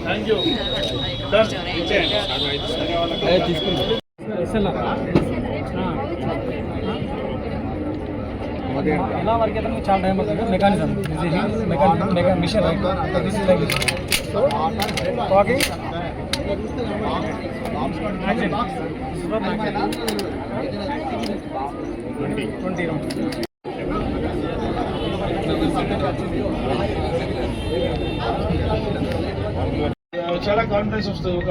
Thank you ఎలా work అయితే మీకు చాలా టైం పడుతుంది mechanism mechanism machine right this is like so talking twenty చాలా కాన్ఫిడెన్స్ వస్తుంది. ఒక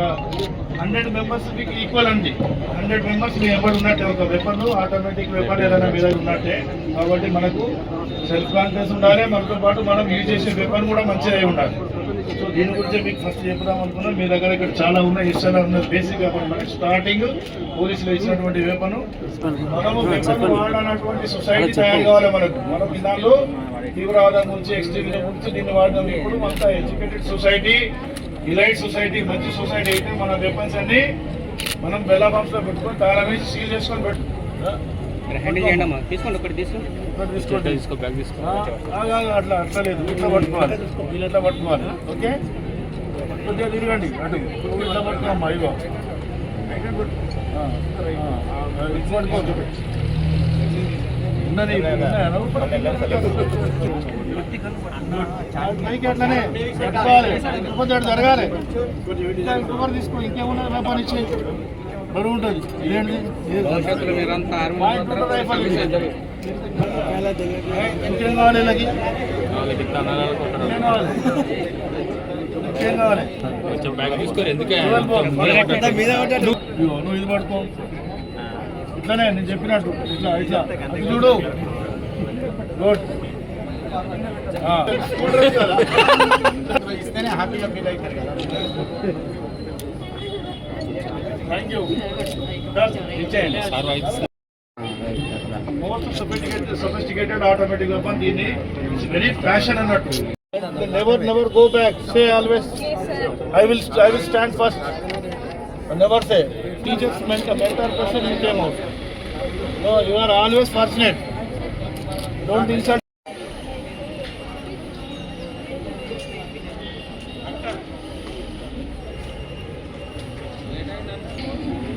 హండ్రెడ్ మెంబర్స్ మీకు ఈక్వల్ అండి. హండ్రెడ్ మెంబర్స్ మీ ఎవరు ఉన్నట్టే ఒక వెపన్ ఆటోమేటిక్ వెపన్ ఏదైనా మీ దగ్గర ఉన్నట్టే. కాబట్టి మనకు సెల్ఫ్ కాన్ఫిడెన్స్ ఉండాలి మనతో పాటు మనం యూజ్ చేసే వెపన్ కూడా మంచిగా ఉండాలి. సో దీని గురించి మీకు ఫస్ట్ చెప్దాం అనుకున్నాం. మీ దగ్గర ఇక్కడ చాలా ఉన్నాయి. ఇష్టాలు ఉన్నాయి బేసిక్ వెపన్ మనకి స్టార్టింగ్ పోలీసులు ఇచ్చినటువంటి వెపన్ మనము వెపన్ వాడాలన్నటువంటి సొసైటీ తయారు కావాలి మనకు. మనం విధాలు తీవ్రవాదం గురించి ఎక్స్ట్రీమిజం గురించి దీన్ని వాడడం ఇప్పుడు అంతా ఎడ్యుకేటెడ్ సొసైటీ ఇలైట్ సొసైటీ మంచి సొసైటీ అయితే మన వెపన్స్ అన్ని మనం బెల్లా బంప్స్లో పెట్టుకొని తాళం వేసి సీల్ చేసుకొని పెట్టు. తీసుకోండి ఒకటి తీసుకోండి. తీసుకో బ్యాగ్ తీసుకో. అట్లా అట్లా లేదు. ఇట్లా పట్టుకోవాలి. వీళ్ళు ఎట్లా పట్టుకోవాలి. ఓకే? కొద్దిగా తిరగండి. అటు ఇట్లా పట్టుకోమ్మా ఇగో. ఆ, ఆ, ఇటు పట్టుకో ఉన్నది ఉన్నాయా? నువ్వు పైకి అట్లనే పెట్టుకోవాలి లేకపోతే అటు జరగాలి. కవర్ తీసుకో ఇంకేమున్నది? నా పని ఇచ్చేయి. బరువు ఉంటుంది. ఇంకేం కావాలి వీళ్ళకి? ఇంకేం కావాలి? నువ్వు ఇది పడుకో. ఇట్లానే నేను చెప్పినట్టు ఇట్లా ఇట్లా అది చూడు గుడ్ ఇస్తేనే హ్యాపీగా ఫీల్ అవుతారు కదా థ్యాంక్ యూ ఇచ్చేయండి most sophisticated sophisticated automatic weapon దీన్ని ఇట్స్ వెరీ ఫ్యాషన్ అన్నట్టు never never go back say always I will I will stand first never say teachers meant a better person you came out. No, you are always fortunate. Don't insult. Thank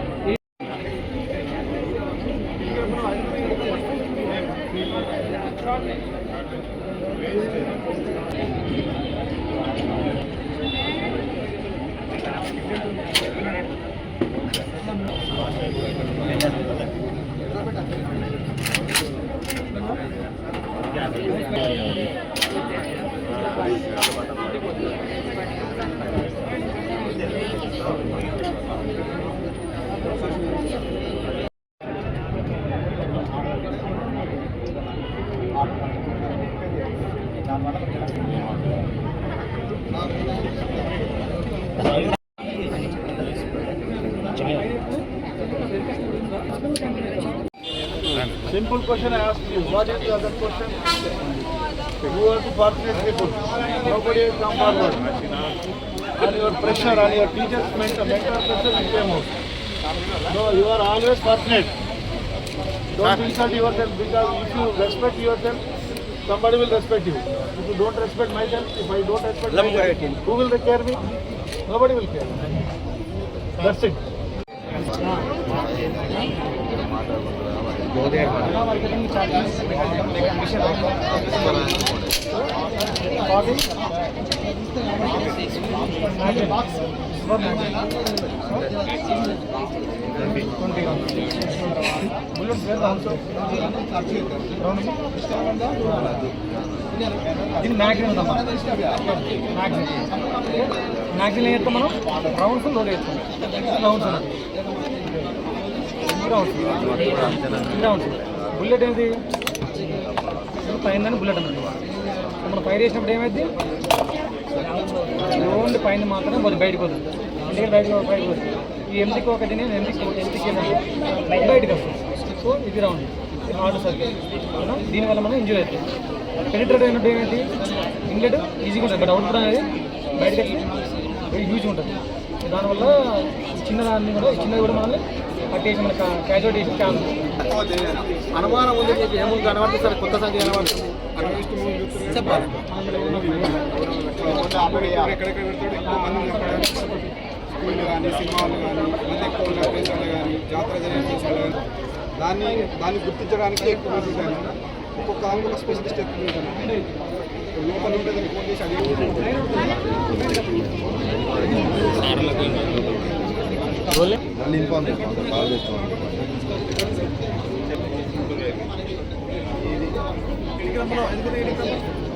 question I ask you. What is the other question? Who are the fortunate people? Nobody has come forward. And your pressure on your teachers, mentor, mentor pressure, you came out. No, you are always fortunate. Don't insult yourself because if you respect yourself, somebody will respect you. If you don't respect myself, if I don't respect myself, who will take care of me? Nobody will care. That's it. చాలా వరకు magazine magazine magazine ఏం చేస్తాం మనం rounds load వేస్తాం rounds rounds bullet ఏంటి పైన bullet అన్నది. మనం ఫైర్ చేసినప్పుడు ఏమైంది ఓన్లీ పైన మాత్రమే మరి బయటకు వస్తుంది. ఇంటికి బయటకు బయటకు వస్తుంది. ఈ ఎంటికి ఒకటి నేను ఎంటికి ఎంటికి బయటకు వస్తుంది. సో ఇది రౌండ్. Order circle. దీనివల్ల మనం ఎంజాయ్ అవుతుంది పెనిట్రేట్ అయినట్టు ఏమైంది ఇంగ్లెట్ ఈజీగా ఉంటుంది. బట్ అవుట్ అనేది బయటకి వెరీ యూజ్ ఉంటుంది. దానివల్ల చిన్నదాన్ని కూడా చిన్నది కూడా మనల్ని పట్టేసి మన క్యాజువల్ చేసి ఛాన్స్ అనుమానం ఉంది మీకు ఏముంది కనబడుతుంది సార్ కొత్త సంఖ్య కనబడుతుంది చెప్పాలి. ఎక్కడెక్కడ పెడతాడు ఎక్కువ మంది స్కూళ్ళు కానీ సినిమాలు కానీ మంది ఎక్కువ ఉన్న ప్లేసులు కానీ జాతర జరిగే ప్లేసులు కానీ దాన్ని దాన్ని గుర్తించడానికి ఎక్కువ మంది ఉంటారు. ఒక్కొక్క దానికి ఒక స్పెషలిస్ట్ ఎక్కువ ఉంటారు. లోపల ఉంటే దాన్ని ఫోన్ చేసి అడిగి ఇన్ఫార్మ్ చేస్తాం కాల్ చేస్తాం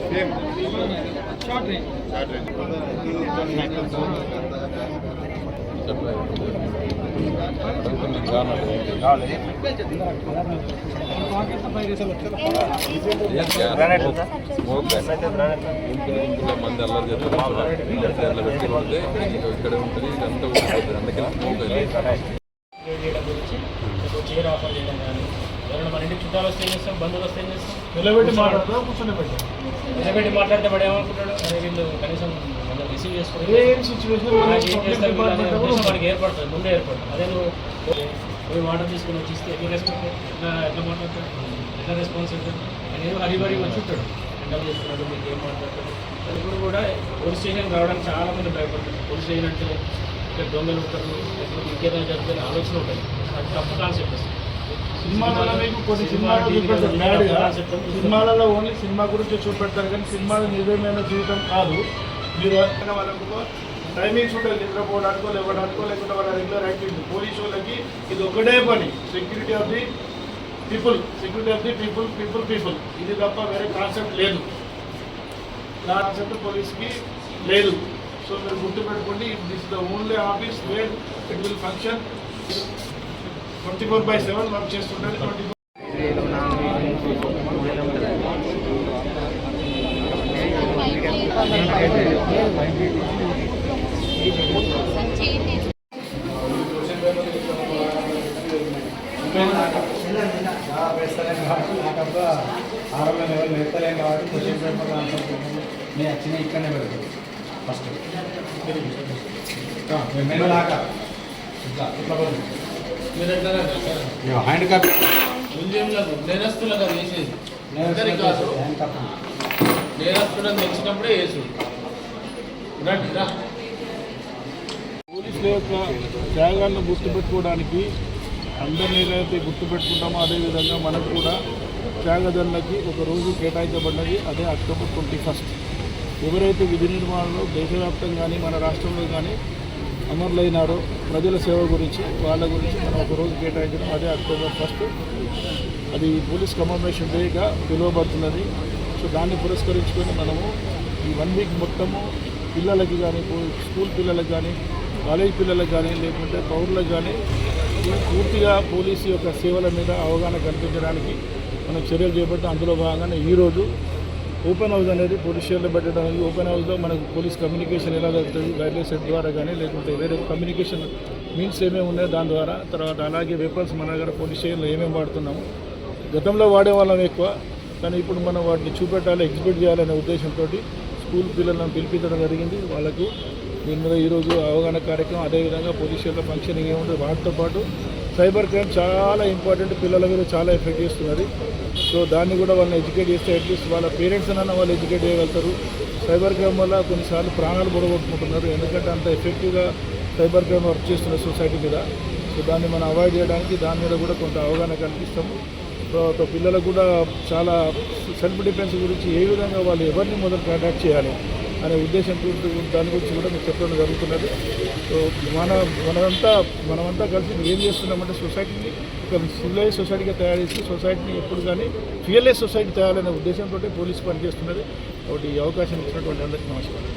సేమ్ షార్ట్ రేంజ్ మంది అల్లరి చేస్తారు పెట్టి పడితే ఇక్కడ ఉంటుంది ఇదంతా ఊడిపోతుంది అందుకని స్మోక్ ఎవరైనా మన ఇంటికి చుట్టాలు వస్తే ఏం చేస్తాం బంధువులు వస్తే ఏం చేస్తాం నిలబెట్టి కూర్చొని పెట్టాం నిలబెట్టి మాట్లాడితే వాడు ఏమనుకుంటాడు అరే వీళ్ళు కనీసం మనం రిసీవ్ ఏం సిచ్యువేషన్ వాడికి ఏర్పడుతుంది ముందే ఏర్పడుతుంది అదే నువ్వు పోయి వాటర్ తీసుకుని వచ్చి ఇస్తే ఎట్లా రెస్పెక్ట్ ఎట్లా ఎట్లా మాట్లాడతాడు? ఎట్లా రెస్పాన్స్ అవుతాడు నేను హరిబరి వచ్చి ఉంటాడు. ఎంటర్ చేస్తున్నాడు మీకు ఏం మాట్లాడతాడు? అది ఇప్పుడు కూడా పోలీస్ స్టేషన్ రావడానికి చాలా మంది భయపడతారు. పోలీస్ స్టేషన్ అంటే ఇక్కడ దొంగలు ఉంటారు లేకపోతే ఇంకేదైనా జరుగుతుంది ఆలోచన ఉంటుంది. అది తప్పు కాన్సెప్ట్ సినిమాలలో మీకు కొన్ని సినిమాలు చూపెడతారు. మ్యాడ్గా సినిమాలలో ఓన్లీ సినిమా గురించి చూపెడతారు కానీ సినిమాలు నిజమైన జీవితం కాదు. మీరు వాళ్ళకు టైమింగ్స్ ఉంటుంది నిద్రపోవడానికో లేవడానికో లేకుంటే వాళ్ళ రెగ్యులర్ యాక్టివిటీ పోలీసు వాళ్ళకి ఇది ఒకటే పని. Security of the people security of the people people people ఇది తప్ప వేరే కాన్సెప్ట్ లేదు. కాన్సెప్ట్ పోలీస్కి లేదు. సో మీరు గుర్తుపెట్టుకోండి this the only office where it will function twenty four by seven work చేస్తుంటుంది ట్వంటీ ఫోర్ ఆరోగ్యం ఎవరు నేర్తలేం కాబట్టి క్వశ్చన్ పేపర్ ఆన్సర్ నేను వచ్చిన ఇక్కడనే పెడతాను ఫస్ట్ మేము లాగా ఇట్లా ఇట్లా హ్యాండ్ కప్. నేరస్తులుగా వేసేది ఇద్దరికి కాదు. హ్యాండ్ కప్ నేరస్తులను తెచ్చినప్పుడే వేసు రండి రా. పోలీసుల యొక్క త్యాగాలను గుర్తుపెట్టుకోవడానికి అందరినీ ఏదైతే గుర్తుపెట్టుకుంటామో అదేవిధంగా మనకు కూడా త్యాగదనులకి ఒక రోజు కేటాయించబడినది అదే అక్టోబర్ ట్వంటీ ఫస్ట్. ఎవరైతే విధి నిర్మాణంలో దేశవ్యాప్తంగా కానీ మన రాష్ట్రంలో కానీ అమరులైనారో ప్రజల సేవ గురించి వాళ్ళ గురించి మనం ఒక రోజు కేటాయించడం అదే అక్టోబర్ ఫస్ట్. అది పోలీస్ కమాండేషన్ డేగా పిలువబడుతున్నది. సో దాన్ని పురస్కరించుకొని మనము ఈ వన్ వీక్ మొత్తము పిల్లలకి కానీ స్కూల్ పిల్లలకు కానీ కాలేజ్ పిల్లలకు కానీ లేకుంటే పౌరులకు కానీ పూర్తిగా పోలీసు యొక్క సేవల మీద అవగాహన కల్పించడానికి మనం చర్యలు చేపట్టి. అందులో భాగంగానే ఈరోజు ఓపెన్ హౌస్ అనేది పోలీస్ స్టేషన్లో పెట్టడానికి ఓపెన్ హౌస్లో మనకు పోలీస్ కమ్యూనికేషన్ ఎలా జరుగుతుంది వైర్లెస్ సెట్ ద్వారా కానీ లేకుంటే వేరే కమ్యూనికేషన్ మీన్స్ ఏమేమి ఉన్నాయో దాని ద్వారా తర్వాత అలాగే వెపన్స్ మన దగ్గర పోలీస్ స్టేషన్లో ఏమేమి వాడుతున్నాము గతంలో వాడేవాళ్ళం ఎక్కువ కానీ ఇప్పుడు మనం వాటిని చూపెట్టాలి ఎగ్జిబిట్ చేయాలనే ఉద్దేశంతో స్కూల్ పిల్లలను పిలిపించడం జరిగింది. వాళ్ళకు దీని మీద ఈరోజు అవగాహన కార్యక్రమం అదేవిధంగా పొజిషన్ల ఫంక్షనింగ్ ఏముంటుంది వాటితో పాటు సైబర్ క్రైమ్ చాలా ఇంపార్టెంట్ పిల్లల మీద చాలా ఎఫెక్ట్ చేస్తున్నది. సో దాన్ని కూడా వాళ్ళని ఎడ్యుకేట్ చేస్తే అట్లీస్ట్ వాళ్ళ పేరెంట్స్ అన్న వాళ్ళు ఎడ్యుకేట్ చేయగలుగుతారు. సైబర్ క్రైమ్ వల్ల కొన్నిసార్లు ప్రాణాలు పొడగొట్టుకుంటున్నారు ఎందుకంటే అంత ఎఫెక్టివ్గా సైబర్ క్రైమ్ వర్క్ చేస్తున్న సొసైటీ మీద. సో దాన్ని మనం అవాయిడ్ చేయడానికి దాని మీద కూడా కొంత అవగాహన కల్పిస్తాము. తర్వాత పిల్లలకు కూడా చాలా సెల్ఫ్ డిఫెన్స్ గురించి ఏ విధంగా వాళ్ళు ఎవరిని మొదలు కాంటాక్ట్ చేయాలి? అనే ఉద్దేశంతో దాని గురించి కూడా మీకు చెప్పడం జరుగుతున్నది. సో మన మనమంతా మనమంతా కలిసి ఏం చేస్తున్నామంటే సొసైటీని ఒక సివిలైజ్ సొసైటీగా తయారు చేసి సొసైటీని ఎప్పుడు కానీ ఫియర్లెస్ సొసైటీ తయారనే ఉద్దేశంతో పోలీసు పనిచేస్తున్నది. కాబట్టి ఈ అవకాశం ఇచ్చినటువంటి అందరికీ నమస్కారం.